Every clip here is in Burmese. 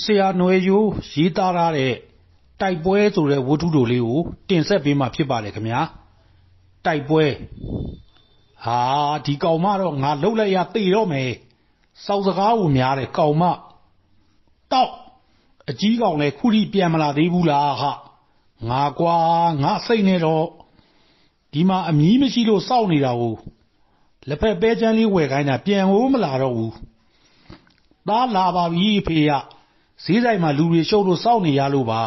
ဆရာနွယ်ရိုး ရေးသားထားတဲ့ တိုက်ပွဲဆိုတဲ့ ဝတ္ထုတိုလေးကို တင်ဆက်ပေးမှာ ဖြစ်ပါတယ်ခင်ဗျာ တိုက်ပွဲ ဟာ ဒီကောင်မတော့ ငါလှုပ်လိုက်ရ သေတော့မယ် စောက်စကားကိုများတယ် ကောင်မ တောက် အကြီးကောင်လည်း ခုထိ ပြန်မလာသေးဘူးလားဟာငါကွာ ငါစိတ်နဲ့တော့ ဒီမှာ အမီးမရှိလို့ စောင့်နေတာကို လက်ဖက်ပဲချမ်းလေး ဝယ်ခိုင်းတာ ပြန်ဟိုးမလာတော့ဘူး သားလာပါပြီဖေရ ဈေးဆိုင်မှာ လူတွေရှုပ်လို့ စောင့်နေရလို့ပါ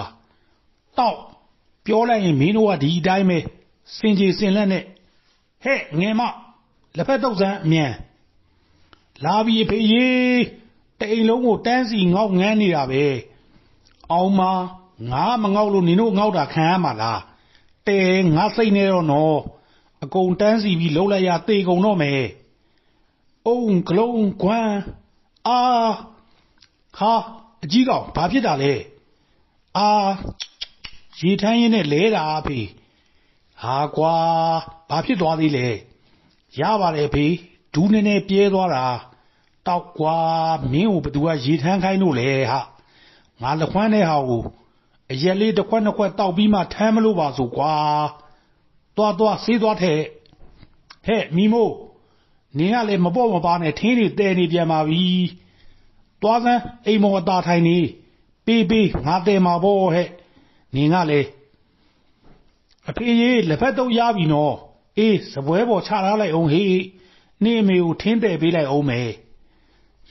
တောက် ပြောလိုက်ရင် မင်းတို့က ဒီအတိုင်းပဲစင်ကြီးစင်လက်နဲ့ ဟဲ့ ငယ်မ လက်ဖက်တုတ်ဆန်းအမြန် လာပြီဖေကြီးတိမ်လုံးကို တန်းစီငေါက်ငန်းနေတာပဲ အောင်မငါမငေါက်လို့ နင်တို့ငေါက်တာ ခံရမှာလားတဲငါစိတ်နေတော့နော် အကုန်တန်းစီပြီးလှုပ်လိုက်ရ သေကုန်တော့မယ် အုံကလုံးကွမ်း အာဟာ အကြီးကောင်ဘာဖြစ်တာလဲအာရေထမ်းရင်းနဲ့လဲတာဖေဟာကွာဘာဖြစ်သွားသေးလဲရပါတယ်ဖေဒူးနေနေပြဲသွားတာတောက်ကွာမင်းကိုဘသူကရေထမ်းခိုင်းလို့လဲဟာငါလက်ခွမ်းနဲ့ဟာကိုအရက်လေးတစ်ခွက်နှစ်ခွက်တောက်ပြီးမှထမ်းမလို့ပါဆိုကွာသွားသွားဆေးသွားထဲဟဲ့မိမို့နင်ကလည်းမပေါ့မပါနဲ့ထင်းတွေတဲနေပြန်ပါပြီ သွားစမ်းအိမ်မော်အသာထိုင်နေပေးပေးငါတဲမှာပေါ့ဟဲ့နင်ကလည်းအဖေကြီးလက်ဖက်တော့ရပြီနော်အေးစပွဲပေါ်ချထားလိုက်အောင်ဟေးနေအမေကိုထင်းတယ်ပေးလိုက်အောင်မယ်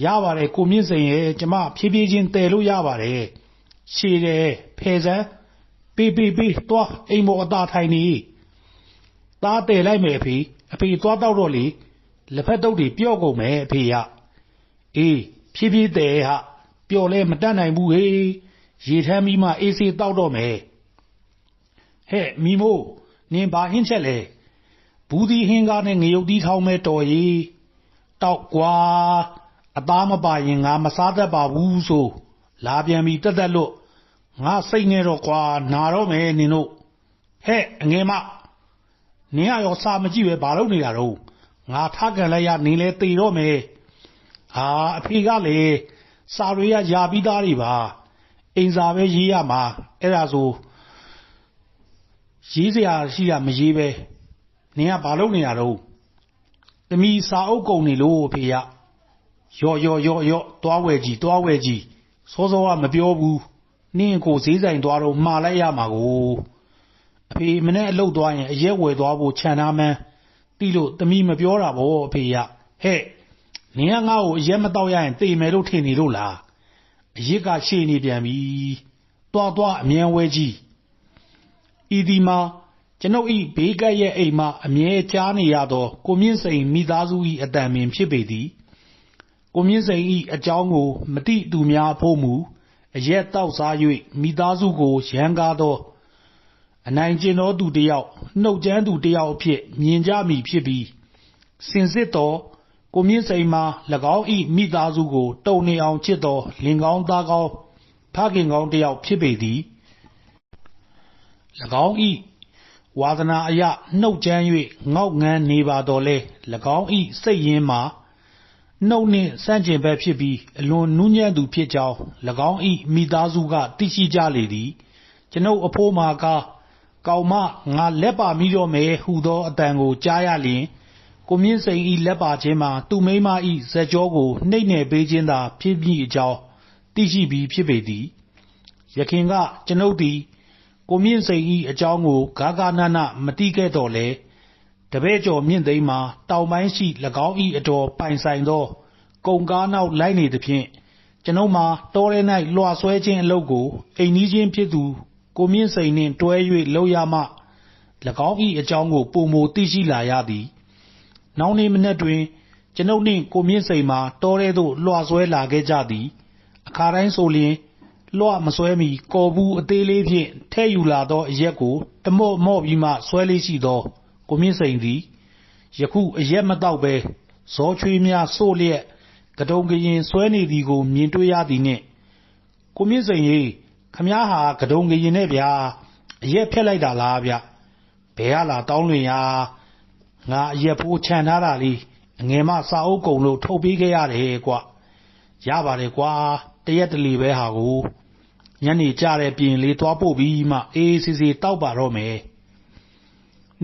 ရပါတယ်ကိုမြင့်စိန်ရဲ့ကျမဖြည်းဖြည်းချင်းတယ်လို့ရပါတယ်ရှည်တယ်ဖယ်စမ်းပေးပေးပေးသွားအိမ်ပေါ်အသာထိုင်နေသားတယ်လိုက်မယ်အဖေအဖေသွားတော့တော့လေလက်ဖက်တုပ်တွေပြော့ကုန်မယ်အဖေရအေး ဖြည်းဖြည်းတယ်ဟာပျော်လဲမတတ်နိုင်ဘူးဟေးရေထမ်းပြီးမှအေးစေးတောက်တော့မယ်ဟဲ့မိမို့နင်ဘာဟင်းချက်လဲဘူးဒီဟင်းကားနဲ့ငရုတ်တီးထောင်းမဲ့တော်ရီတောက်ကွာအသားမပါရင်ငါမစားတတ်ပါဘူးဆိုလာပြန်ပြီတက်တက်လို့ငါစိတ်နဲ့တော့ကွာနာတော့မယ်နင်တို့ဟဲ့အငယ်မနင်ကရောစာမကြည့်ပဲဘာလုပ်နေတာတော့ငါထားကန်လိုက်ရနင်လဲတေတော့မယ် ဟာအဖေကလေစာတွေကယာပြီးသားတွေပါအိမ်စာပဲရေးရမှာအဲ့ဒါဆိုရေးစရာရှိတာမရေးပဲနင်ကဘာလုပ်နေတာတော့သမီးစာအုပ်ကုန်နေလို့အဖေရရော့ရော့ရော့ရော့သွားဝယ်ကြည့်သွားဝယ်ကြည့်စောစောကမပြောဘူးနင့်ကိုဈေးဆိုင်သွားတော့မှားလိုက်ရမှာကိုအဖေမနဲ့အလုတ်သွားရင်အရက်ဝယ်သွားဖို့ခြံသားမှန်းတီးလို့သမီးမပြောတာဗောအဖေရဟဲ့ နင်ကငါ့ကို အရက်မတော့ရရင်တေမယ်လို့ထင်နေလို့လား အရက်က ရှေ့နေပြန်ပြီတွားတွား အမြန်ဝဲကြီးဤဒီမှာ ကျွန်ုပ်ဤဘေးကပ်ရဲ့အိမ်မှ အမြဲကြားနေရသော ကိုမြင့်စိန်မိသားစု၏အတန်ပင် ဖြစ်ပေသည် ကိုမြင့်စိန်၏အကြောင်းကိုမတိသူများဖို့မူ အရက်တောက်စား၍မိသားစုကိုရန်ကားသော အနိုင်ကျင့်သောသူတယောက် နှုတ်ကြမ်းသူတယောက်အဖြစ် မြင်ကြမည်ဖြစ်ပြီး စင်စစ်သော ကိုမြင့်စိန်မှာ၎င်း၏မိသားစုကို တုံနေအောင်ချစ်သော လင်ကောင်းသားကောင်း ဖခင်ကောင်းတယောက် ဖြစ်ပေသည်၎င်း၏ဝါသနာအယနှုတ်ကြမ်း၍ငေါက်ငန်းနေပါတော်လဲ၎င်း၏စိတ်ရင်းမှာ နှုတ်နှင့်စန့်ကျင်ဘက်ဖြစ်ပြီး အလွန်နူးညံ့သူဖြစ်ကြောင်း၎င်း၏မိသားစုက သိရှိကြလေသည် ကျွန်ုပ်အဖိုးမာကား ကောင်မ ငါလက်ပါမိတော့မယ်ဟူသောအတန်ကို ကြားရလျင် ကိုမြင့်စိန်ဤလက်ပါခြင်းမှာ သူမိမဤဇက်ကြောကို နှိမ့်နယ်ပေးခြင်းသာ ဖြစ်ပြီးအကြောင်း သိရှိပြီး ဖြစ်ပေသည် ယခင်က ကျွန်ုပ်သည် ကိုမြင့်စိန်ဤအကြောင်းကိုဂါဂနာနာမတိခဲ့တော်လဲတပည့်ကျော် မြင့်သိမ်းမှာ တောင်ပိုင်းရှိ၎င်းဤအတော်ပိုင်ဆိုင်သော ကုံကားနောက်လိုက်နေသဖြင့် ကျွန်ုပ်မှာ တောထဲ၌လွှာဆွဲခြင်းအလုပ်ကို အိမ်နီးချင်းဖြစ်သူ ကိုမြင့်စိန်နှင့်တွဲ၍လုပ်ရမှ၎င်းဤအကြောင်းကိုပုံမူသိရှိလာရသည် နောက်နေ့မနက်တွင် ကျွန်ုပ်နှင့် ကိုမြင့်စိန်မှာ တောထဲသို့ လွှာဆွဲလာခဲ့ကြသည် အခါတိုင်းဆိုလျင် လွှမဆွဲမီကော်ဘူးအသေးလေးဖြင့်ထဲ့ယူလာသောအရက်ကို တမော့မော့ပြီးမှ ဆွဲလေးရှိသော ကိုမြင့်စိန်သည် ယခု အရက်မတော့ပဲဇောချွေးများစို့လျက် ကတုံကရင် ဆွဲနေသည်ကို မြင်တွေ့ရသည်နှင့် ကိုမြင့်စိန်ကြီးခမားဟာ ကတုံကရင်နဲ့ဗျာ အရက်ဖြက်လိုက်တာလားဗျ ဘယ်ဟာလာတောင်းလွင်ရာ ငါအရက်ဖိုးခြံထားတာလေးအငယ်မစာအုပ်ကုံလို့ထုတ်ပေးခဲ့ရတယ်ကွရပါတယ်ကွာတရက်တလီပဲဟာကိုညနေကြတဲ့ပြင်လေးသွားပို့ပြီးမှအေးစီစီတောက်ပါတော့မယ်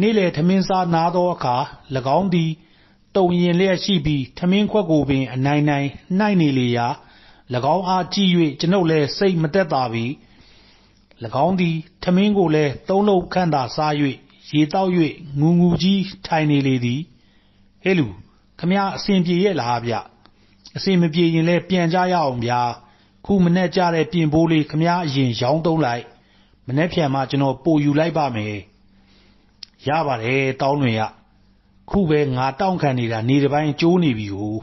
နေ့လေထမင်းစားနားသောအခါ၎င်းသည်တုံရင်လျက်ရှိပြီးထမင်းခွက်ကိုပင်အနိုင်နိုင်နှိုက်နေလေရာ၎င်းအားကြည့်၍ကျွန်ုပ်လည်းစိတ်မသက်သာပြီ၎င်းသည်ထမင်းကိုလည်းသုံးလုံးခန့်သာစား၍ ရေတောက်၍ငူငူကြီး ထိုင်နေလေသည်ဟဲ့လူခမရအစဉ်ပြေရဲ့လားဗျအစဉ်မပြေရင်လည်း ပြန်ကြရအောင်ဗျာ ခုမနဲ့ကြတဲ့ပြင်ပိုးလေးခမရအရင် ရောင်းသုံးလိုက် မနေ့ဖြန်မှ ကျွန်တော် ပို့ယူလိုက်ပါမယ် ရပါတယ်တောင်းလွင်ရ ခုပဲ ငါတောင့်ခံနေတာ နေတစ်ပိုင်း ကျိုးနေပြီကို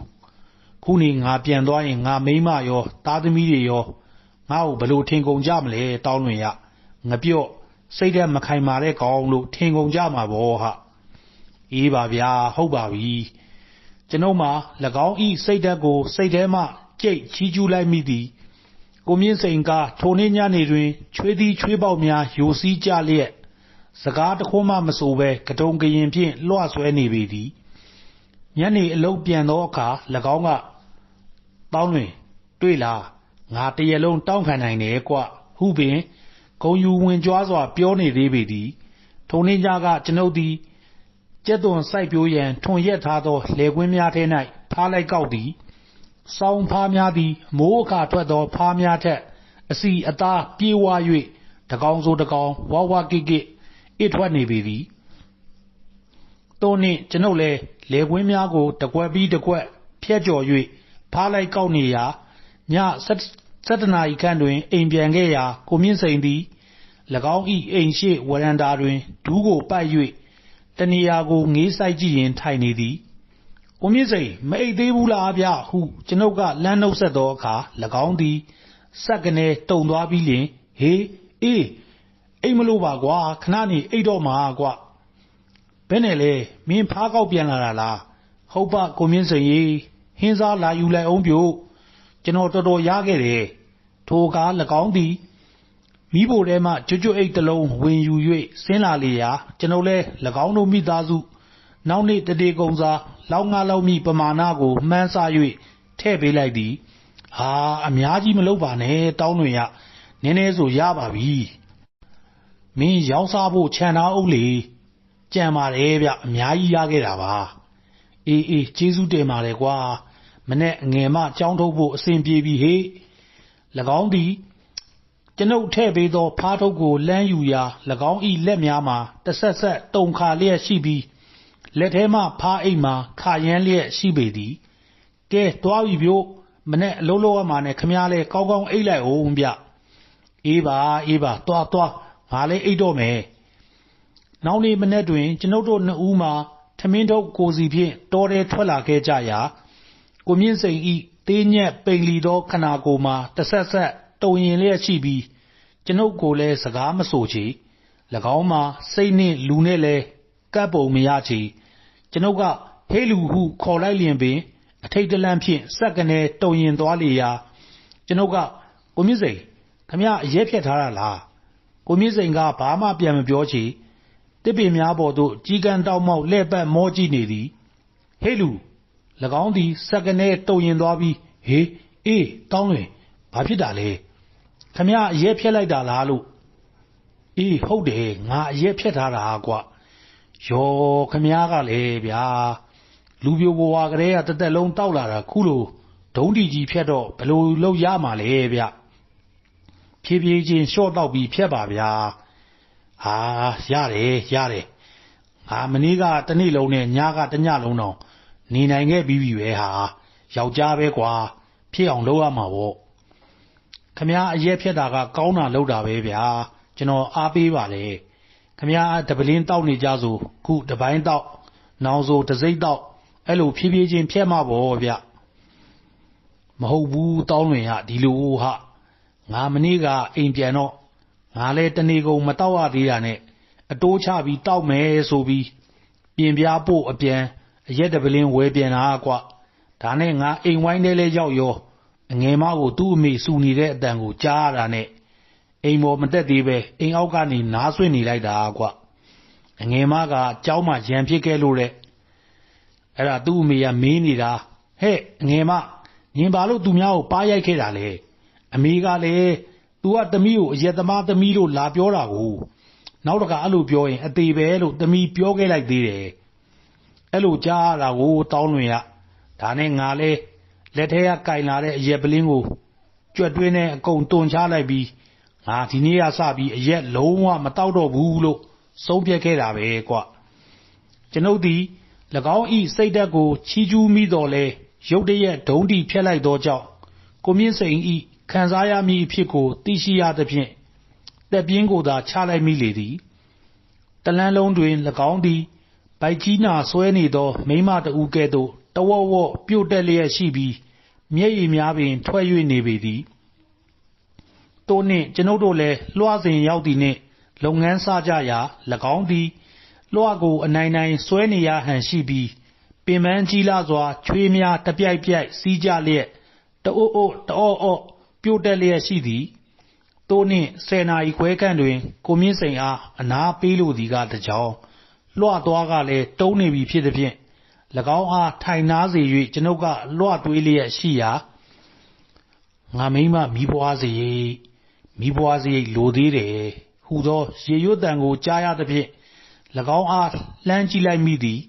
ခုနေ ငါပြန်သွားရင် ငါမိမရော သားသမီးတွေရော ငါ့ကိုဘလို့ထင်ကုန်ကြမလဲတောင်းလွင်ရငပြော့ စိတ်ထဲမခိုင်မာတဲ့ကောင်လို့ ထင်ကုန်ကြမှာပေါ့ဟာအေးပါဗျာဟုတ်ပါပြီ ကျွန်ုပ်မှ၎င်းဤစိတ်ဓာတ်ကို စိတ်ထဲမှ ကြိတ်ချီးကျူးလိုက်မိသည် ကိုမြင့်စိန်ကထိုနေ့ညနေတွင် ချွေးသည်ချွေးပေါက်များ ယိုစီးကြလျက် စကားတခွန်းမှမဆိုဘဲ ကတုံကရင်ဖြင့် လွှဆွဲနေပေသည် ညနေအလုတ်ပြန်သောအခါ၎င်းကတောင်းတွင် တွေ့လား ငါတရလုံးတောင်းခံနိုင်တယ်ကွ ဟုပင် ဂုံယူဝင်ကြွားစွာ ပြောနေသေးပေသည်ထိုနေ့ညက ကျွန်ုပ်သည်ကျက်သွန်စိုက်ပျိုးရန် ထွန်ရက်ထားသောလေကွင်းများထဲ၌ဖားလိုက်ကောက်သည် စောင်းဖားများသည် မိုးအခါထွက်သော ဖားများထက် အစီအသားပြေးဝ၍တကောင်ဆိုတကောင်ဝါဝကိကိ အစ်ထွက်နေပေသည်သို့နှင့် ကျွန်ုပ်လည်းလေကွင်းများကိုတကွက်ပြီးတကွက် ဖြတ်ကျော်၍ဖားလိုက်ကောက်နေရာ ည 7နာရီခန့်တွင် အိမ်ပြန်ခဲ့ရာ ကိုမြင့်စိန်သည်၎င်း၏အိမ်ရှိဝရန်တာတွင် ဒူးကိုပတ်၍တနေရာကို ငေးဆိုင်ကြည့်ရင်ထိုင်နေသည် ကိုမြင့်စိန် မအိတ်သေးဘူးလားဗျဟု ကျွန်ုပ်ကလမ်းနှုတ်ဆက်သောအခါ၎င်းသည်စက်ကနေတုံသွားပြီးလျင် ဟေး အေး အိမ်မလို့ပါကွာ ခဏနေအိတ်တော့မှာကွာဘယ်နဲ့လဲ မင်းဖားကောက်ပြန်လာတာလား ဟုတ်ပါ ကိုမြင့်စိန်ကြီးဟင်းစားလာယူလိုက်အောင်ပြို့ ကျွန်တော်တော်တော်ရခဲ့တယ်ထိုကား၎င်းသည်မိဖို့ထဲမှကျွတ်ကျွတ်အိတ်တလုံးဝင်ယူ၍ဆင်းလာလေရာ ကျွန်ုပ်လည်း၎င်းတို့မိသားစု နောက်နေ့တတေကုံစားလောက်ငါလောက်မိပမာဏကို မှန်းဆ၍ထည့်ပေးလိုက်သည်ဟာအများကြီးမလုပ်ပါနဲ့ တောင်းတွင်ရ နည်းနည်းဆိုရပါပြီ မင်းရောင်းစားဖို့ခြံသားအုပ်လေကြံပါတယ်ဗျ အများကြီးရခဲ့တာပါ အေးအေး ကျေးဇူးတင်ပါတယ်ကွာ မနဲ့ငယ်မကြောင်းထုတ်ဖို့အစဉ်ပြေပြီဟေ့၎င်းသည်ကျွန်ုပ်ထဲ့ပေးသော ဖားထုတ်ကိုလမ်းယူရာ၎င်း၏လက်များမှာတဆက်ဆက်တုံခါလျက်ရှိပြီးလက်ထဲမှဖားအိတ်မှာခါရမ်းလျက်ရှိပေသည်ကဲတွားပြီပြို့မနဲ့အလုံးလုံးအမှနဲ့ခမားလဲကောင်းကောင်းအိတ်လိုက်အောင်ဗျအေးပါအေးပါတွားတွားငါလည်းအိတ်တော့မယ်နောက်နေ့မနေ့တွင် ကျွန်ုပ်တို့နှစ်ဦးမှာထမင်းထုတ်ကိုစီဖြင့်တော်တယ်ထွက်လာခဲ့ကြရာ ကိုမြင့်စိန်ဤသေးညက်ပိန်လီသော ခနာကိုမှာ တဆက်ဆက် တုံရင်လျက်ရှိပြီး ကျွန်ုပ်ကိုလည်း စကားမဆိုချေ၎င်းမှာ စိတ်နှင့်လူနဲ့လည်း ကပ်ပုံမရချေ ကျွန်ုပ်က ဟေးလူဟု ခေါ်လိုက်လျင်ပင် အထိတ်တလန့်ဖြင့် စက်ကနေတုံရင်သွားလေရာ ကျွန်ုပ်က ကိုမြင့်စိန်ခမရအရက်ဖြတ်ထားတာလား ကိုမြင့်စိန်က ဘာမှ ပြန်မပြောချေတစ်ပင်များပေါ်သို့ကြီးကန်းတောက်မောက် လှဲ့ပတ်မောကြည့်နေသည် ဟေးလူ၎ င်းသည် စက်ကနေတုံရင်သွားပြီး ဟေး အေးတောင်းလွင် ဘာဖြစ်တာလဲခမရအရက်ဖြက်လိုက်တာလား လို့ အေး ဟုတ်တယ် ငါ အရက်ဖြက်ထားတာကွာယောခမရကလည်းဗျာ လူပြိုဘဝကလေးက တသက်လုံးတောက်လာတာ ခုလို ဒုံးတီကြီးဖြက်တော့ဘလို့လောက်ရမှာလဲဗျ ဖြည်းဖြည်းချင်းရှော့တော့ပြီး ဖြက်ပါဗျာ ဟာ ရတယ် ရတယ် ငါ မနေ့က တနေ့လုံးနဲ့ ညက တညလုံးတော့ နေနိုင်ခဲ့ပြီးပြီပဲဟာ ယောက်ျားပဲကွာ ဖြစ်အောင်လုပ်ရမှာပေါ့ခမ ्या အရက်ဖြတ်တာက ကောင်းတာလုပ်တာပဲဗျာ ကျွန်တော် အားပေးပါလေခမ ्या တပလင်းတောက်နေကြဆို ခု တပိုင်းတောက် နောင်ဆို တစိမ့်တောက် အဲ့လို ဖြည်းဖြည်းချင်း ဖြတ်မှာပေါ့ဗျ မဟုတ်ဘူးတောင်းလွင်ရဒီလိုဟာငါ မနေ့က အိမ်ပြန်တော့ ငါလဲတနေကုန်မတောက်ရသေးတာနဲ့ အတိုးချပြီးတောက်မယ်ဆိုပြီးပြင်ပြားပို့အပြန် အရက်တပလင်းဝယ်ပြန်တာကွာဒါနဲ့ငါအိမ်ဝိုင်းထဲလဲရောက်ရောအငယ်မကိုသူ့အမေစူနေတဲ့အတန်ကိုကြားရတာနဲ့အိမ်ပေါ်မတက်သေးပဲအိမ်အောက်ကနေနားဆွင့်နေလိုက်တာကွာအငယ်မကကြောင်းမှရံဖြစ်ခဲ့လို့တဲ့အဲ့ဒါသူ့အမေကမေးနေတာဟဲ့အငယ်မငင်ဘာလို့သူများကိုပါရိုက်ခဲ့တာလဲအမေကလည်းသူကသမီးကိုအရက်သမားသမီးလို့လာပြောတာကိုနောက်တခါအဲ့လိုပြောရင်အသေးပဲ လို့သမီးပြောခဲ့လိုက်သေးတယ် အဲ့လိုကြားရတာကိုတောင်းလွင်ရဒါနဲ့ငါလဲလက်ထဲကကင်လာတဲ့အရက်ပလင်းကိုကြွက်တွင်းနဲ့အကုန်တွန်ချလိုက်ပြီးငါဒီနေ့ကစပြီးအရက်လုံးဝမတောက်တော့ဘူးလို့ဆုံးဖြတ်ခဲ့တာပဲကွကျွန်ုပ်သည်၎င်းဤစိတ်ဓာတ်ကိုချီးကျူးမိတော်လဲရုတ်တရက်ဒုံးတီဖြတ်လိုက်သောကြောင့်ကိုမြင့်စိန်ဤခံစားရမည်အဖြစ်ကိုသိရှိရသဖြင့်တက်ပြင်းကိုသာချလိုက်မိလေသည်တလန်းလုံးတွင်၎င်းသည် ဗိုက်ကြီးနာဆွဲနေသော မိမတဦးကဲ့သို့ တဝော့ဝော့ပြုတ်တက်လျက်ရှိပြီး မျက်ရည်များပင် ထွက်၍နေပေသည်တိုးနှင့် ကျွန်ုပ်တို့လည်း လွှစဉ်ရောက်သည်နှင့် လုပ်ငန်းစကြရာ၎င်းသည် လွှကို အနိုင်နိုင်ဆွဲနေရဟန်ရှိပြီး ပင်ပန်းကြီးလာစွာ ချွေးများတပြိုက်ပြိုက် စီးကြလျက် တအို့အို့တအော့အော့ ပြိုတက်လျက်ရှိသည်တိုးနှင့် ဆယ်နာရီခွဲခန့်တွင် ကိုမြင့်စိန်အား အနာပေးလိုသည်က တကြောင် လွှသွားကလည်းတုံးနေပြီဖြစ်သည်ဖြင့်၎င်းအားထိုင်နာစေ၍ကျွန်ုပ်ကလွှသွေးလျက်ရှိရာငါမိမမိဘွားစေမိဘွားစေလိုသေးတယ်ဟူသောရေရွတ်တန်ကိုကြားရသဖြင့်၎င်းအားလှမ်းကြည့်လိုက်မိသည်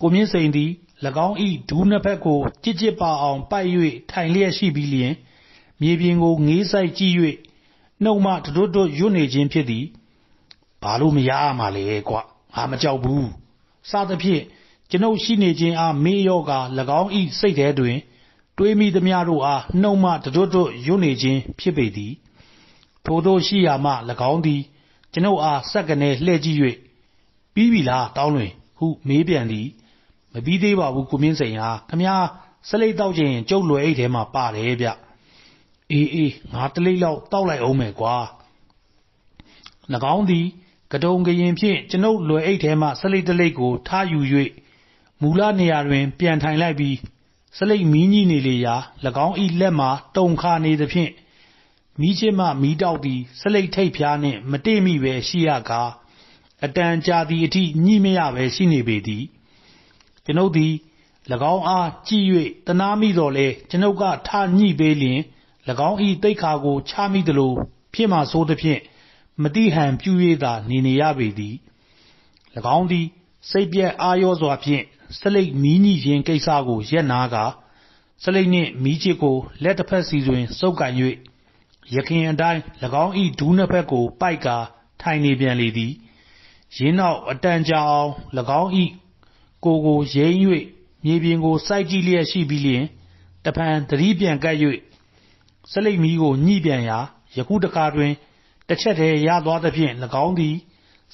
ကိုမြင့်စိန်သည်၎င်း၏ဒူးနှစ်ဖက်ကိုကြစ်ကြစ်ပါအောင်ပိုက်၍ထိုင်လျက်ရှိပြီးလျင်မြေပြင်ကိုငေးဆိုင်ကြည့်၍နှုတ်မှတတွတ်တွတ်ရွတ်နေခြင်းဖြစ်သည်ဘာလို့မရမှာလဲကွ ငါမကြောက်ဘူးစသဖြင့်ကျွန်ုပ်ရှိနေခြင်းအားမေ့လျော့ကာ၎င်း၏စိတ်ထဲတွင် တွေးမိသမျှတို့အားနှုတ်မှတတွတ်တွတ်ရွတ်နေခြင်းဖြစ်ပေသည်ထိုသို့ရှိရာမှ၎င်းသည် ကျွန်ုပ်အားစက္ကနေလှည့်ကြည့်၍ပြီးပြီလားတောင်းလွင်ဟုမေးပြန်သည်မပြီးသေးပါဘူးကိုမြင့်စိန်ဟာခမည်းစလိတ်တောက်ခြင်းကျုပ်လွယ်အိတ်ထဲမှာပါတယ်ဗျအေးအေးငါတလိတ်လောက်တောက်လိုက်အောင်မယ်ကွာ၎င်းသည် ကတုံကရင်ဖြင့် ကျွန်ုပ်လွယ်အိတ်ထဲမှစလိတ်တလိတ်ကိုထားယူ၍မူလနေရာတွင် ပြန်ထိုင်လိုက်ပြီးစလိတ်မီးညှိနေလေရာ၎င်း၏လက်မှာ တုံခါနေသဖြင့် မီးချစ်မှ မီးတောက်သည်စလိတ်ထိပ်ဖျားနှင့် မတိမိပဲရှိရကားအတန်ကြာသည်အထိညှိမရပဲရှိနေပေသည်ကျွန်ုပ်သည်၎င်းအားကြည့်၍တနာမိတော်လဲကျွန်ုပ်ကထညှိပေးလျင်၎င်း၏တိတ်ခါကို ချမိသလို ဖြစ်မှဆိုးသဖြင့် မတိဟန်ပြူ၍သာ နေနေရပေသည်၎င်းသည် စိတ်ပြက်အာရောစွာဖြင့် စလိတ်မီးညှိခြင်းကိစ္စကိုရက်နာကစလိတ်နှင့် မီးချစ်ကို လက်တစ်ဖက်စီတွင်စုပ်ကန်၍ရခင်အတိုင်း၎င်း၏ဒူးနှစ်ဖက်ကို ပိုက်ကာ ထိုင်နေပြန်လေသည်ရင်းနောက် အတန်ကြာအောင်၎င်း၏ကိုကိုရိမ့်၍မြေပြင်ကို စိုက်ကြည့်လျက်ရှိပြီးလျင်တဖန် သတိပြန်ကပ်၍စလိတ်မီးကို ညှိပြန်ရာ ယခုတခါတွင် တစ်ချက်တည်းရသွားသဖြင့်၎င်းသည်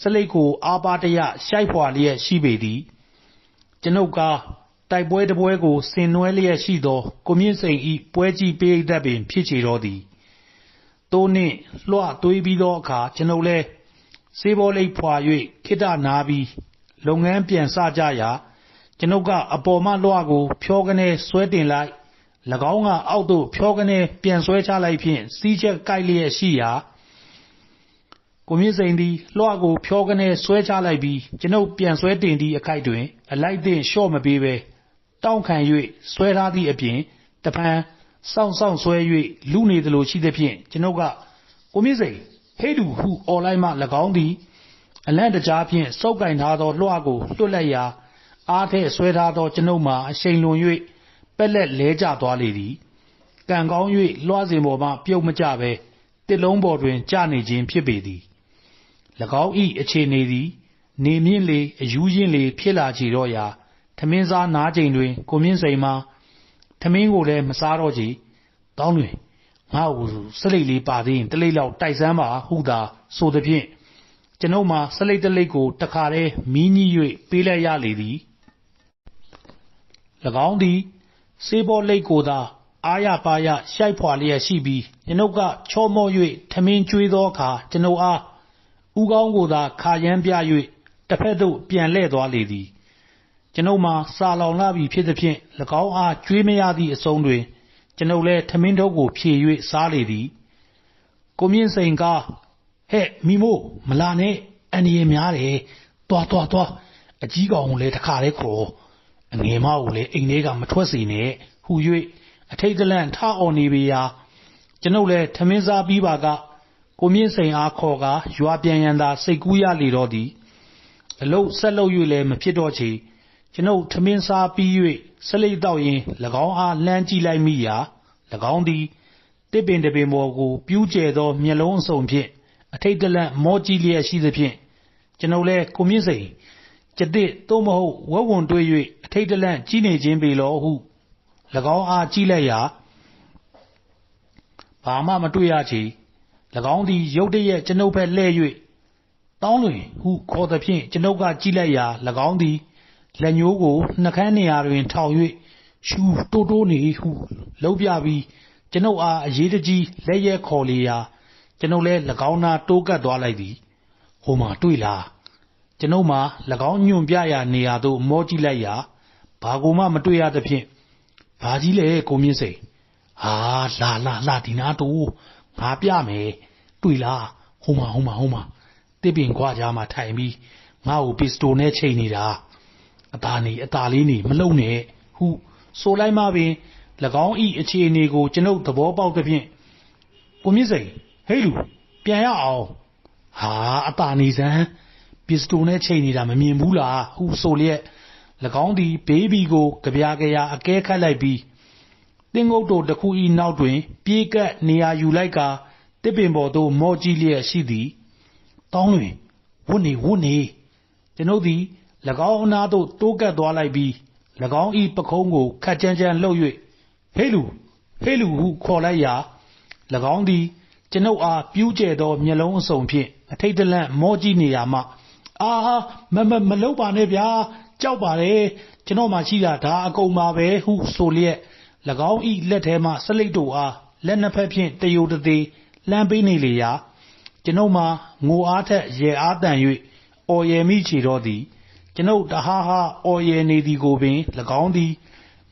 စလိတ်ကိုအာပါတရရှိုက်ဖွာလျက်ရှိပေသည်ကျွန်ုပ်ကတိုက်ပွဲတပွဲကိုဆင်နွှဲလျက်ရှိသောကိုမြင့်စိန်ဤပွဲကြီးပေးတတ်ပင် ဖြစ်ချေတော်သည်တိုးနှင့်လွှသွေးပြီးသောအခါကျွန်ုပ်လည်းဆေးဘောလိပ်ဖွာ၍ခိတနာပြီးလုပ်ငန်းပြန်စကြရာကျွန်ုပ်ကအပေါ်မှလွှကို ဖြောကနေဆွဲတင်လိုက်၎င်းကအောက်သို့ဖြောကနေပြန်ဆွဲချလိုက်ဖြင့်စီးချက်ကိုက်လျက်ရှိရာ ကိုမြင့်စိန်သည် လွှကို ဖြောကနေဆွဲချလိုက်ပြီး ကျွန်ုပ်ပြန်ဆွဲတင်သည့်အခိုက်တွင် အလိုက်သင့်လျှော့မပေးဘဲ တောင့်ခံ၍ဆွဲထားသည့်အပြင် တဖန်စောင့်စောင့်ဆွဲ၍လူနေသလိုရှိသဖြင့် ကျွန်ုပ်က ကိုမြင့်စိန် ဟေးတူ ဟုအော်လိုက်မှ၎င်းသည် အလန့်တကြားဖြင့်စုပ်ကင်ထားသောလွှကို လွှတ်လိုက်ရာ အားထည့်ဆွဲထားသော ကျွန်ုပ်မှာ အရှိန်လွန်၍ပက်လက်လဲကျသွားလေသည် ကံကောင်း၍လွှစဉ်ပေါ်မှ ပြုတ်မကျဘဲတစ်လုံးပေါ်တွင် ကျနေခြင်းဖြစ်ပေသည်၎ င်း၏အခြေအနေသည် နေမြင့်လေအယူးရင်းလေဖြစ်လာကြတော့ရာထမင်းစားနားချိန်တွင် ကိုမြင့်စိန်မှာထမင်းကိုလည်းမစားတော့ကြတောင်းတွင်ငါ့ကိုစလိတ်လေးပါသေးရင်တလိတ်လောက်တိုက်စမ်းပါဟုသာဆိုသဖြင့်ကျွန်ုပ်မှာစလိတ်တလိတ်ကိုတခါတည်းမီးညှိ၍ပေးလိုက်ရလေသည်၎င်းသည်ဆေးဘောလိတ်ကိုသာအားရပါရရှိုက်ဖွာလျက်ရှိပြီးကျွန်ုပ်ကချောမော့၍ထမင်းကျွေးသောအခါကျွန်ုပ်အား ဥကောင်းကိုသာ ခါရမ်းပြ၍တစ်ဖက်သို့ ပြန်လှည့်သွားလေသည် ကျွန်ုပ်မှာစာလောင်လာပြီဖြစ်သဖြင့်၎င်းအား ကျွေးမရသည့်အဆုံးတွင် ကျွန်ုပ်လည်း ထမင်းထုတ်ကို ဖြေ၍စားလေသည် ကိုမြင့်စိန်ကဟဲ့မိမို့ မလာနဲ့ အန်ရီများတယ်တွားတွားတွား အကြီးကောင်ကိုလည်း တခါတည်းခေါ် အငယ်မကိုလည်း အိမ်ထဲက မထွက်စေနဲ့ ဟူ၍အထိတ်တလန့် ထအော်နေပေရာ ကျွန်ုပ်လည်း ထမင်းစားပြီးပါက ကိုမြင့်စိန်အားခေါ်ကာ ရွာပြန်ရန်သာ စိတ်ကူးရလေတော့သည် အလုတ်ဆက်လုပ်၍လည်း မဖြစ်တော့ချေ ကျွန်ုပ်ထမင်းစားပြီး၍ဆက်လိတ်တော့ရင်၎င်းအားလှမ်းကြည့်လိုက်မိရာ၎င်းသည်တစ်ပင်တစ်ပင်ပေါ်ကို ပြူးကျဲသော မျက်လုံးအစုံဖြင့် အထိတ်တလန့် မောကြည့်လျက်ရှိသဖြင့် ကျွန်ုပ်လည်း ကိုမြင့်စိန် ကျတစ် သို့မဟုတ် ဝက်ဝန်တွေ့၍အထိတ်တလန့် ကြည့်နေခြင်းပေလောဟု၎င်းအားကြည့်လိုက်ရာ ဘာမှမတွေ့ရချေ၎ င်းသည် ရုတ်တရက် ကျွန်ုပ်ဘက်လှည့်၍တောင်းလွင် ဟုခေါ်သဖြင့် ကျွန်ုပ်က ကြည့်လိုက်ရာ၎င်းသည် လက်ညိုးကို နှကန်းနေရာတွင် ထောင်၍ရှူတိုးတိုးနေဟုလှုပ်ပြပြီး ကျွန်ုပ်အား အရေးတကြီး လက်ရက်ခေါ်လေရာ ကျွန်ုပ်လည်း၎င်းနာတိုးကပ်သွားလိုက်သည် ဟိုမှာတွေ့လား ကျွန်ုပ်မှာ၎င်းညွန့်ပြရာနေရာသို့ မောကြည့်လိုက်ရာ ဘာကိုမှ မတွေ့ရသဖြင့် ဘာကြီးလဲ ကိုမြင့်စိန် ဟာ လာ လာလာဒီနာတိုး ငါပြမယ်တွေ့လားဟိုမှာဟိုမှာဟိုမှာတစ်ပင်ခွာကြားမှာထိုင်ပြီးငါ့ကိုပစ္စတိုနဲ့ချိန်နေတာအသာနေအသာလေးနေမလုံနဲ့ဟုဆိုလိုက်မှပင်၎င်းဤအခြေအနေကိုကျွန်ုပ်သဘောပေါက်သဖြင့်ကိုမြင့်စိန်ဟေးလူပြန်ရအောင်ဟာအသာနေစမ်းပစ္စတိုနဲ့ချိန်နေတာမမြင်ဘူးလားဟုဆိုလျက်၎င်းသည်ဘေးဘီကိုကြပြာကြရာအကဲခတ်လိုက်ပြီး တင်းငုတ်တို့တစ်ခုဤနောက်တွင် ပြေးကပ်နေရာယူလိုက်ကာတစ်ပင်ပေါ်သို့ မော့ကြည့်လျက်ရှိသည်တောင်းတွင်ဝတ်နေဝတ်နေ ကျွန်ုပ်သည်၎င်းအနားသို့ တိုးကပ်သွားလိုက်ပြီး၎င်းဤပခုံးကိုခတ်ကြမ်းကြမ်းလှုပ်၍ဟေးလူ ဟေးလူ ဟု ခေါ်လိုက်ရာ၎င်းသည် ကျွန်ုပ်အားပြူးကျဲသော မျက်လုံးအစုံဖြင့် အထိတ်တလန့် မောကြည့်နေရာမှ အာမမမလုပ်ပါနဲ့ဗျာ ကြောက်ပါတယ် ကျွန်တော်မှရှိတာ ဒါအကုန်ပါပဲ ဟုဆိုလျက်၎ င်းဤလက်ထဲမှစလိတ်တို့အားလက်နှစ်ဖက်ဖြင့်တယိုတသေးလှမ်းပေးနေလေရာ ကျွန်ုပ်မှငိုအားထက်ရေအားတန်၍အော်ရယ်မိချေတော့သည် ကျွန်ုပ်တဟားဟာအော်ရယ်နေသည်ကိုပင်၎င်းသည်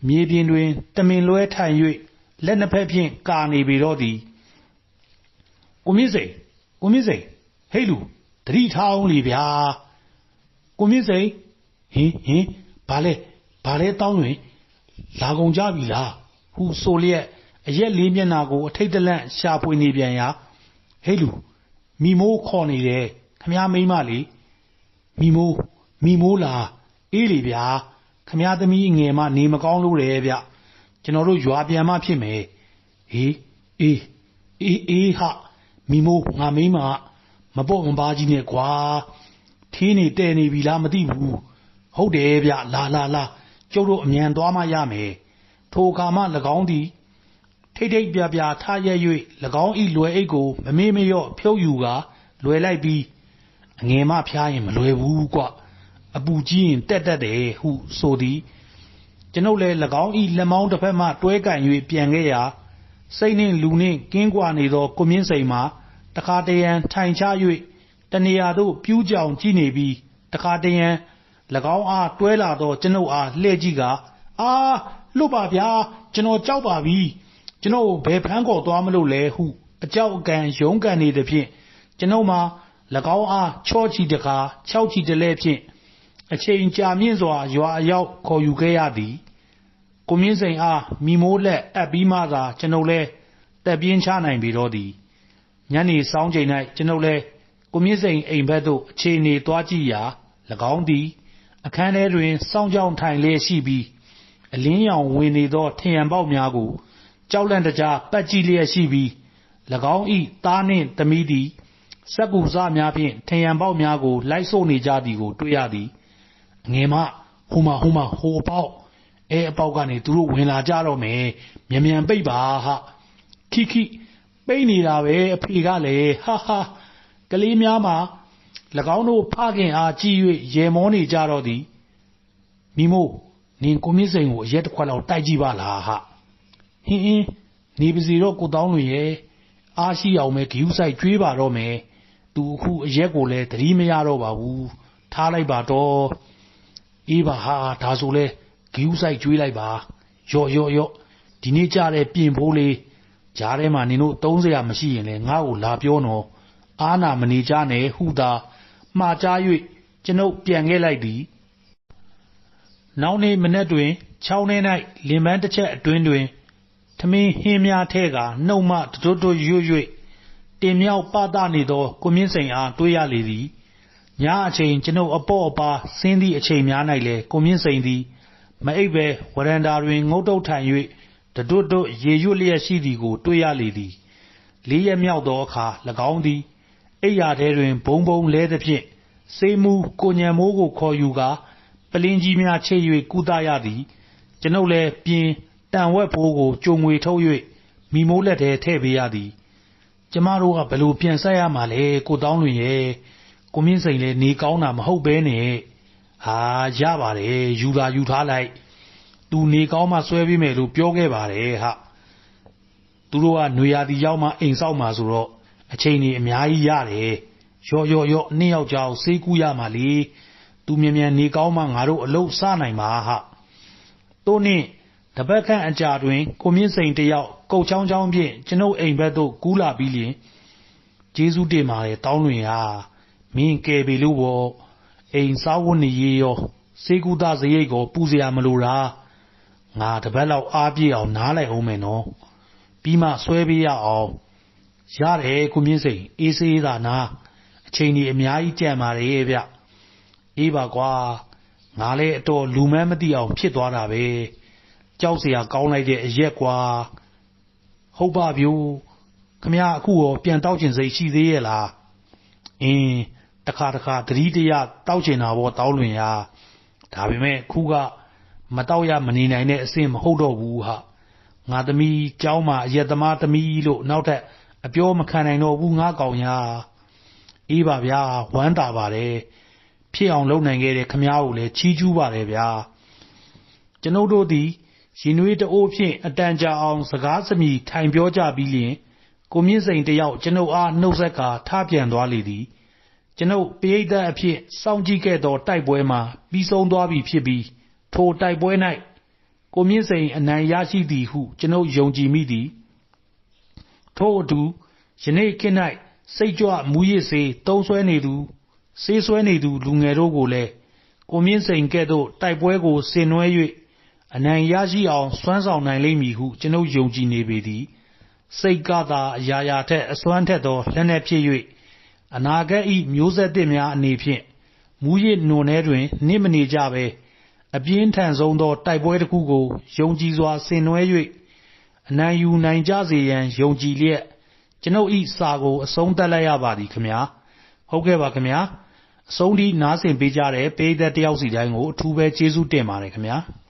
မြေပြင်တွင်တမင်လွဲထိုင်၍လက်နှစ်ဖက်ဖြင့် ကာနေပေတော့သည် ကိုမြင့်စိန် ကိုမြင့်စိန် ဟေးလူတတိထားအောင်လေဗျာ ကိုမြင့်စိန် ဟင်ဟင် ဘာလဲ ဘာလဲတောင်းတွင် လာကုန်ကြပြီလားဟုဆိုလျက်အရက်လေးမျက်နာကိုအထိတ်တလန့်ရှာဖွေနေပြန်ရာဟေးလူမိမိုးခေါ်နေတယ်ခမည်းမိမလေးမိမိုးမိမိုးလားအေးလေဗျာခမည်းသမီးငယ်မနေမကောင်းလို့တယ်ဗျကျွန်တော်တို့ရွာပြန်မှဖြစ်မယ်ဟေးအေးအေးအေးဟာမိမိုးငါမိမမပေါ့မပါကြီးနဲ့ကွာထင်းနေတဲနေပြီလားမသိဘူးဟုတ်တယ်ဗျလာလာလာ ကျုပ်တို့အမြန်သွားမှရမယ် ထိုအခါမှ၎င်းသည် ထိတ်ထိတ်ပြပြထားရ၍၎င်းဤလွယ်အိတ်ကို မမေ့မလျော့ဖြုတ်ယူကာလွယ်လိုက်ပြီး အငယ်မဖျားရင် မလွယ်ဘူးကွ အပူကြီးရင်တက်တက်တယ်ဟု ဆိုသည် ကျွန်ုပ်လည်း၎င်းဤလက်မောင်းတစ်ဖက်မှ တွဲကန်၍ပြန်ခဲ့ရာ စိတ်နှင့်လူနှင့်ကင်းကွာနေသောကိုမြင့်စိန်မှာ တခါတရံထိုင်ချ၍တနေရာသို့ပြူးကြောင်ကြည့်နေပြီး တခါတရံ၎ င်းအားတွဲလာသော ကျွန်ုပ်အား လှည့်ကြည့်ကာ အာလွတ်ပါဗျာ ကျွန်တော်ကြောက်ပါပြီ ကျွန်တော်ဘယ်ဖမ်းခေါ်သွားမလို့လဲဟု အကြောက်အကန် ရုန်းကန်နေသဖြင့် ကျွန်ုပ်မှာ၎င်းအား ချော့ချီတကား၆ချီတလဲဖြင့် အချိန်ကြာမြင့်စွာ ရွာအရောက် ခေါ်ယူခဲ့ရသည် ကိုမြင့်စိန်အားမိမိုးလက်အပ်ပြီးမှသာ ကျွန်ုပ်လဲတက်ပြင်းချနိုင်ပြီတော့သည် ညနေစောင်းချိန်၌ကျွန်ုပ်လဲကိုမြင့်စိန်အိမ်ဘက်သို့ အခြေအနေသွားကြည့်ရာ၎င်းသည် အခန်းထဲတွင် စောင်းကြောင်ထိုင်လျက်ရှိပြီး အလင်းရောင်ဝင်နေသောထင်ရန်ပေါက်များကို ကြောက်လန့်တကြား ပတ်ကြည့်လျက်ရှိပြီး၎င်း၏သားနှင့်သမီးသည် စက်ကူစများဖြင့်ထင်ရန်ပေါက်များကို လိုက်ဆို့နေကြသည်ကို တွေ့ရသည်ငယ်မ ဟိုမှာ ဟိုမှာ ဟိုအပေါက် အဲအပေါက်ကနေ သူတို့ဝင်လာကြတော့မယ် မြန်မြန်ပိတ်ပါဟာခိခိ ပိတ်နေတာပဲ အဖေကလည်းဟာဟာကလေးများမှာ၎ င်းတို့ဖခင်အားကြည်၍ရေမောနေကြတော့သည်မိမို့နင်ကိုမြင့်စိန်ကိုအရက်တစ်ခွက်လောက်တိုက်ကြည့်ပါလားဟာဟင်းဟင်းနေပါစီတော့ကိုတောင်းလွင်ရဲ့အားရှိအောင်ပဲဂယူးဆိုင်ကျွေးပါတော့မယ်သူအခုအရက်ကိုလည်းသတိမရတော့ပါဘူးထားလိုက်ပါတော့အေးပါဟာဒါဆိုလဲဂယူးဆိုင်ကျွေးလိုက်ပါရော့ရော့ရော့ဒီနေ့ကြတဲ့ပြင်ဖိုးလေးဂျားထဲမှာနင်တို့သုံးစရာမရှိရင်လည်းငါ့ကိုလာပြောနော်အာနာမနေကြနဲ့ဟုသာ မှားကြား၍ကျွန်ုပ်ပြန်ခဲ့လိုက်သည် နောက်နေ့မနက်တွင် ချောင်းထဲ၌လင်ပန်းတစ်ချက်အတွင်းတွင် ထမင်းဟင်းများထဲကနှုတ်မှတတွတ်တွတ်ရွတ်၍တင်မြောက်ပသနေသော ကိုမြင့်စိန်အား တွေ့ရလေသည် ညအချိန် ကျွန်ုပ်အပေါ့အပါဆင်းသည့်အချိန်များ၌လည်း ကိုမြင့်စိန်သည် မအိပ်ပဲဝရန်တာတွင် ငုတ်တုတ်ထိုင်၍တတွတ်တွတ် ရေရွတ်လျက်ရှိသည်ကို တွေ့ရလေသည် လေးရက်မြောက်သောအခါ၎င်းသည် အိယာထဲတွင်ဘုံဘုံလဲသည်ဖြင့်စေးမှုကိုညံမိုးကို ခေါ်ယူကာပလင်းကြီးများချိတ်၍ကုသရသည် ကျွန်ုပ်လည်း ပြင်တန်ဝက်ဖိုးကို ကြုံငွေထုတ်၍မိမိုးလက်ထဲ ထည့်ပေးရသည် ကျမတို့က ဘယ်လိုပြန်ဆက်ရမှာလဲ ကိုတောင်းလွင်ရဲ့ကိုမြင့်စိန်လည်း နေကောင်းတာ မဟုတ်ပဲနဲ့ ဟာရပါတယ် ယူလာယူထားလိုက် သူနေကောင်းမှ ဆွဲပေးမယ်လို့ ပြောခဲ့ပါတယ်ဟာသူတို့ကຫນွေရာသီရောက်မှ အိမ်ဆောက်မှာဆိုတော့ အချိန်ကြီးအများကြီးရတယ် ရော့ရော့ရော့နှစ်ယောက်ကြောင်စေးကူးရမှာလေ သူမြန်မြန်နေကောင်းမှ ငါတို့ အလုပ်စနိုင်မှာဟာတို့နှင့် တပတ်ခန့်အကြာတွင် ကိုမြင့်စိန်တယောက် ကုတ်ချောင်းချောင်းဖြင့် ကျွန်ုပ်အိမ်ဘက်သို့ ကူးလာပြီးလျင် ကျေးဇူးတင်ပါတယ်တောင်းလွင်ဟာမင်းကယ်ပြီလို့ပေါ့ အိမ်စားဝတ်နေရေးရောစေကူသားစရိတ်ကိုပူစရာမလိုတာ ငါ တပတ်လောက် အားပြည့်အောင် နားလိုက်အောင်မယ်နော် ပြီးမှ ဆွဲပေးရအောင် ရတယ်ကိုမြင့်စိန်အေးဆေးသာနာအချိန်ကြီးအများကြီးကြံပါတယ်ဗျအေးပါကွာငါလည်းအတော်လူမန်းမသိအောင်ဖြစ်သွားတာပဲကြောက်เสียကောင်းလိုက်တဲ့အရက်ကွာဟုတ်ပါဗျို့ခမရအခုရောပြန်တောက်ကျင်စိတ်ရှိသေးရဲ့လားအင်းတခါတခါတတိတရတောက်ကျင်တာပေါ့တောင်းလွင်ရဒါပေမဲ့ခုကမတောက်ရမနေနိုင်တဲ့အဆင့်မဟုတ်တော့ဘူးဟာငါသမီးเจ้าမှာအရက်သမားသမီးလို့နောက်ထပ် အပြောမခံနိုင်တော့ဘူးငါကောင်ရအေးပါဗျာဝမ်းသာပါတယ်ဖြစ်အောင်လုပ်နိုင်ခဲ့တဲ့ခမားကိုလည်းချီးကျူးပါတယ်ဗျာကျွန်ုပ်တို့သည်ရင်နွေးတအိုးဖြင့်အတန်ကြာအောင်စကားစမြည်ထိုင်ပြောကြပြီးလျင်ကိုမြင့်စိန်တယောက်ကျွန်ုပ်အားနှုတ်ဆက်ကာထပြန်သွားလေသည်ကျွန်ုပ်ပရိသတ်အဖြစ်စောင့်ကြည့်ခဲ့သောတိုက်ပွဲမှာပြီးဆုံးသွားပြီဖြစ်ပြီးထိုတိုက်ပွဲ၌ကိုမြင့်စိန်အနိုင်ရရှိသည်ဟုကျွန်ုပ်ယုံကြည်မိသည် ထို့အတူ ယနေ့ခေတ်၌စိတ်ကြွမူရစ်စေတုံးဆွဲနေသူစေးဆွဲနေသူ လူငယ်တို့ကိုလည်း ကိုမြင့်စိန်ကဲ့သို့ တိုက်ပွဲကို ဆင်နွှဲ၍အနိုင်ရရှိအောင် စွမ်းဆောင်နိုင်လိမ့်မည်ဟု ကျွန်ုပ်ယုံကြည်နေပေသည် စိတ်ကသာ အရာရာထက် အစွမ်းထက်သော လက်နက်ဖြစ်၍အနာဂတ်ဤမျိုးဆက်သစ်များအနေဖြင့် မူရစ်နွန်ထဲတွင်နှင့်မနေကြဘဲ အပြင်းထန်ဆုံးသော တိုက်ပွဲတစ်ခုကို ယုံကြည်စွာ ဆင်နွှဲ၍ အနိုင်ယူနိုင်ကြစေရန် ယုံကြည်လျက် ကျွန်ုပ်ဤစာကို အဆုံးသတ်လိုက်ရပါသည်ခင်ဗျာ ဟုတ်ကဲ့ပါခင်ဗျာ အဆုံးထိ နားဆင်ပေးကြတဲ့ ပရိသတ်တယောက်စီတိုင်းကို အထူးပဲ ကျေးဇူးတင်ပါတယ်ခင်ဗျာ။